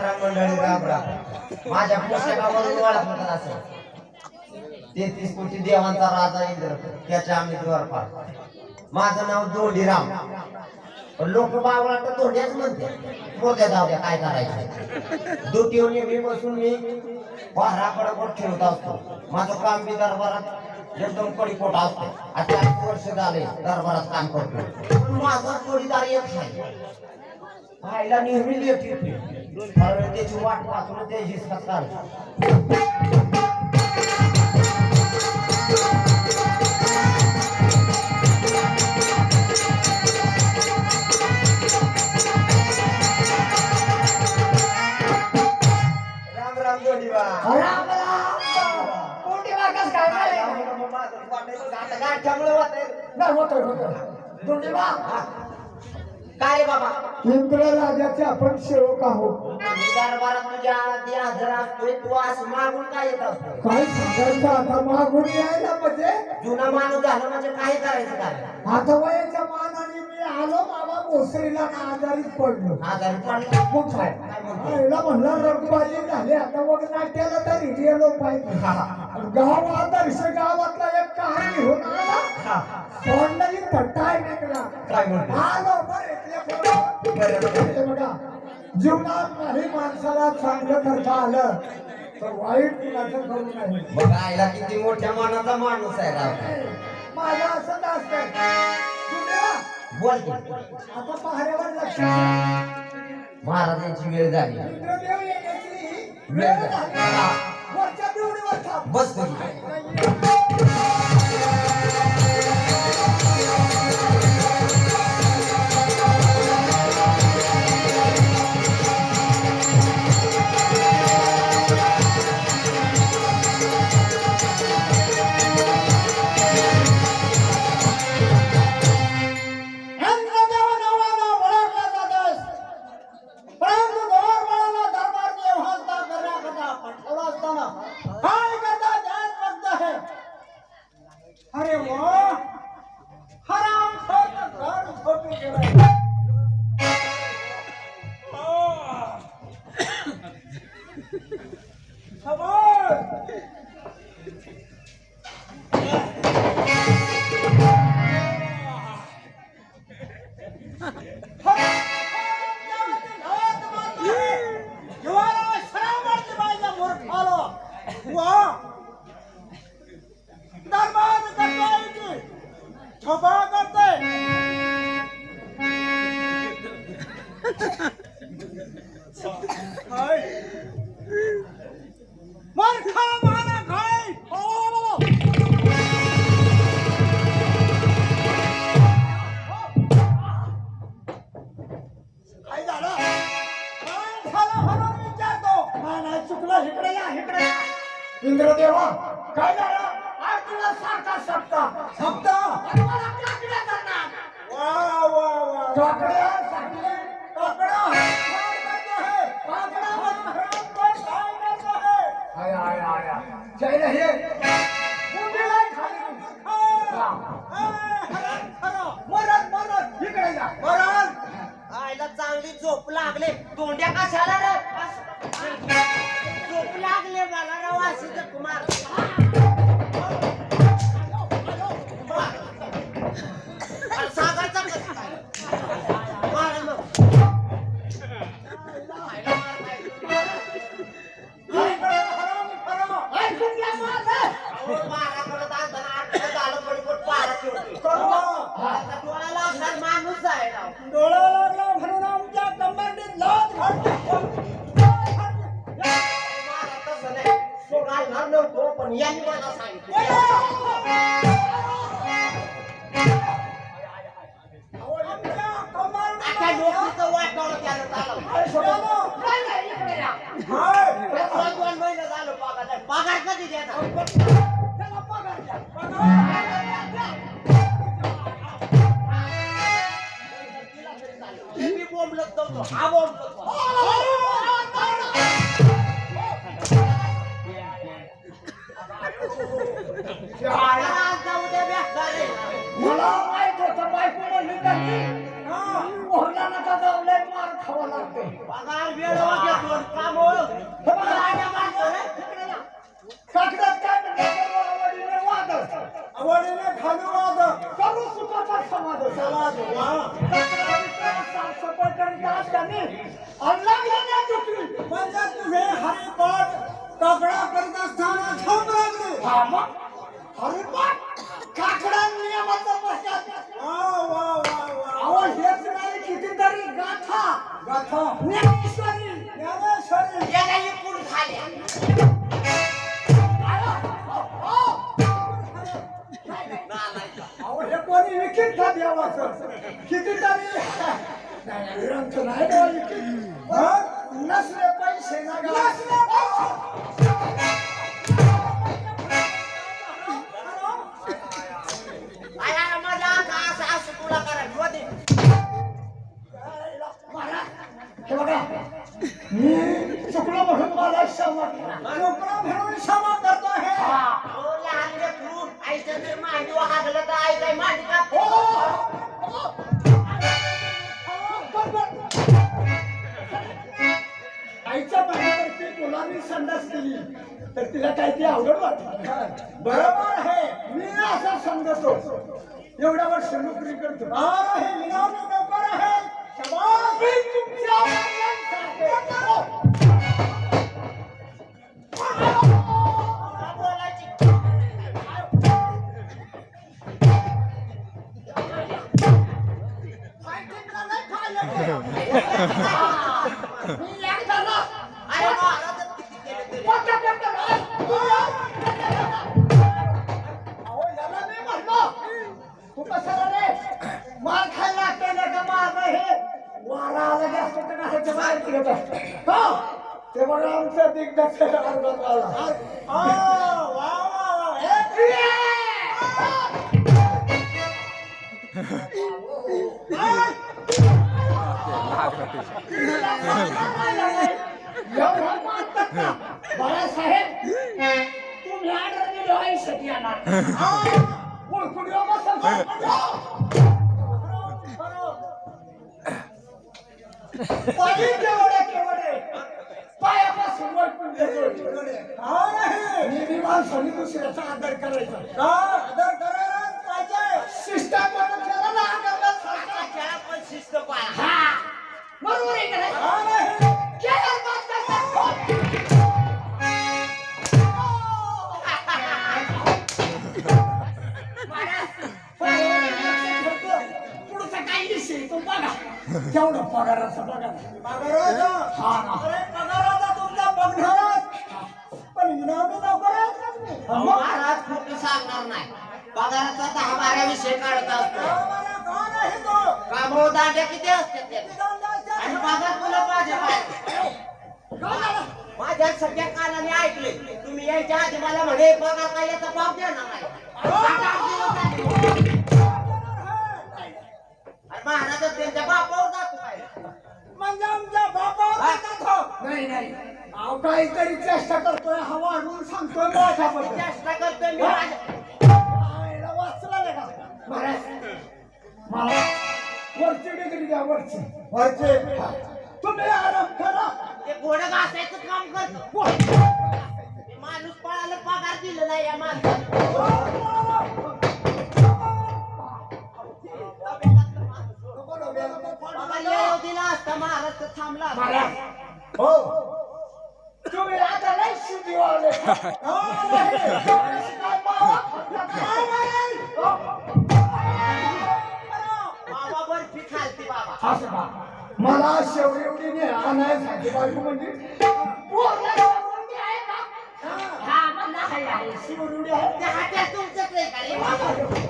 राम मंडळी राम राम माझ्या पुस्तकावरून ओळख होतात असं तेहतीस कोटी देवांचा राजा इंद्र त्याच्या आम्ही द्वारपाल. माझं नाव दोडीराम लोक बावळा तर दोंड्याच म्हणते. मोठ्या जाऊ द्या काय करायचं? दुटीवनी मी बसून मी वारा बोट ठेवत असतो. माझं काम मी दरबारात एकदम कडीपोट असतो. आता चाळीस वर्ष झाले दरबारात काम करतो पण माझा जोडीदार एक आहे. पाहायला नेहमी लेट येते त्याची वाट वाचून ते हिसकात काढतो राम राम जोडीबा राम राम कोणती वाकस काय रे बाबा? इंद्र राजाचे आपण सेवक आहोत. मी दरबारात तुझ्या आधी हजर असतोय तू असं मागून काय येत असतो? काय सांगायचं आता मागून यायला म्हणजे? जुना माणूस झाला म्हणजे काय करायचं काय? आता वयाच्या मानाने मी आलो बाबा मोसरीला ना आजारीच पडलो. आजारी पडला? मग काय काय म्हणतो? आईला म्हणलं रघुबाजी झाले आता मग नाट्याला तरी गेलो पाहिजे. गाव आदर्श गावातला एक कहाणी घेऊन आला. तोंडाची पट्टाय निघला काय म्हणतो? आलो बरं. बघा जीवनात काही माणसाला चांगलं करता आलं तर वाईट कुणाचं करू नये बघ आईला किती मोठ्या मनाचा माणूस आहे राव माझं असंच असतंय दुनिया, बोल की. आता पहाऱ्यावर लक्ष द्या. महाराजांची वेळ झाली इंद्रदेव येण्याची वेळ झाली. वरच्या थांब. बस तुझी इंद्रदेवा काय झालं? आज तुला सारखा सप्ता सप्ता वा वा वा काकड्या सांगले काकड्या काय करतो है काकड्या मत कोण काय करतो है आय आय आय खाली मरण मरण. इकडे मरण. आईला चांगली झोप लागले. तोंड्या कशाला रे? झोप लागले मला राव अशी कुमार पगार. पगार कधी देणार त्याला पगार द्या. मी बोंबलत नव्हतो हा बोंबलत आहे. मला मग हरिपाठ काकडा नियमाचं वा अहो हेच नाही कितीतरी गाथा गाथा ज्ञानेश्वरी ज्ञानेश्वरी याला इकडून खाली अहो, हे कोणी विकीत का देवाचं कितीतरी नाही. हं? नसले पैसे नसले पैसे संडास केली. तर तिला काहीतरी अवघड आवडत वाटत बरोबर आहे मी असा समजतो एवढ्या वर्ष नोकरी करतो हा, हे विनोदी नोकर आहे. बाळासाहेब तुम्ही ऑर्डर दिली आयुष्यात येणार बसा. पाणी देतो हा नाही. माणसाने दुसऱ्याचा आदर करायचा का आदर करायला पाहिजे शिष्टाचार केला ना पण शिस्त हा. बरोबर आहे का नाही? हा. तेवढं पगाराचं बघा. हा महाराज खोटं सांगणार नाही. पगाराचा दहा बारा विषय काढत असतो. किती त्यात? आणि पगार तुला पाहिजे काय माझ्या सगळ्या कानाने ऐकले तुम्ही यायच्या आधी मला म्हणे पगार काय याचा बाप देणार नाही. त्यांच्या बापावर जातो काय म्हणजे आमच्या बापावर जातो. नाही नाही. अहो काहीतरी चेष्टा करतोय हा वाढवून सांगतोय माझ्याबद्दल. चेष्टा करतोय मी माझ्या आईला वाचला नाही का? महाराज, मला वरची डिग्री द्या वरची. वरची? तुम्ही आराम करा. ते घोडं घासायचं काम करतो. ते माणूस पळाला पगार दिलेला आहे या माणसाने. पगार असता महाराज तर थांबला. महाराज हो तुम्ही आता लय शिटी वाले हा, नाही. काय मावा खातात? काय नाही. हो. बाबा बर्फी खालती बाबा असं का? मला शेवटी एवढी नाही आणायसाठी बायको म्हणजे पोरला शिवरुंडी आहे का? हा, मला आहे, आहे. शिवरुंडी आहे. ते हात्यात तुमचंच आहे का रे?